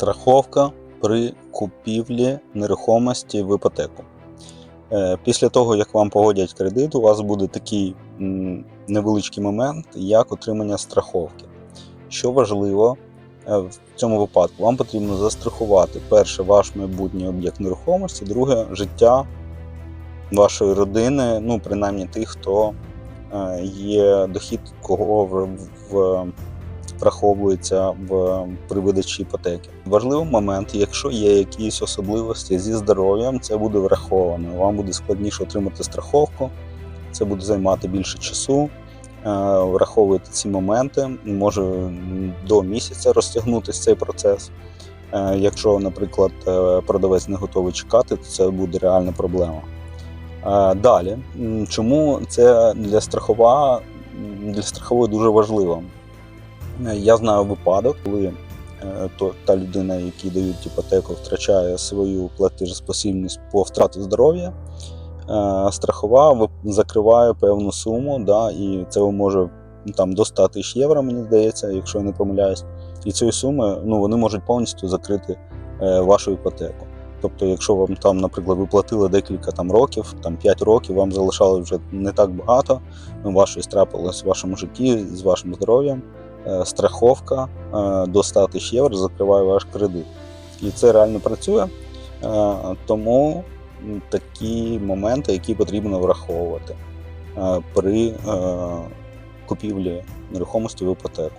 Страховка при купівлі нерухомості в іпотеку. Е, Після того, як вам погодять кредит, у вас буде такий невеличкий момент, як отримання страховки. Що важливо е, в цьому випадку, вам потрібно застрахувати перше ваш майбутній об'єкт нерухомості, друге життя вашої родини, ну принаймні тих, хто е, є дохід, кого в, в враховується в при видачі іпотеки. Важливий момент, якщо є якісь особливості зі здоров'ям, це буде враховано. Вам буде складніше отримати страховку, це буде займати більше часу. Е, Враховуйте ці моменти, може до місяця розтягнутися цей процес. Е, Якщо, наприклад, е, продавець не готовий чекати, то це буде реальна проблема. Далі, чому це для страхова для страхової дуже важливо? Е, Я знаю випадок, коли е, то, та людина, якій дають іпотеку, втрачає свою платежеспосібність по втраті здоров'я. е, Страхова закриває певну суму, да, і це може ну, там, до 100 тисяч євро, мені здається, якщо я не помиляюсь. І цієї суми ну, вони можуть повністю закрити вашу іпотеку. Тобто, якщо вам там, наприклад, ви платили декілька там років, там 5 років, вам залишалось вже не так багато, ну, вашої трапилось в вашому житті з вашим здоров'ям страховка е, до 100 тисяч євро закриває ваш кредит. І це реально працює. Е, Тому такі моменти, які потрібно враховувати е, при е, купівлі нерухомості в іпотеку.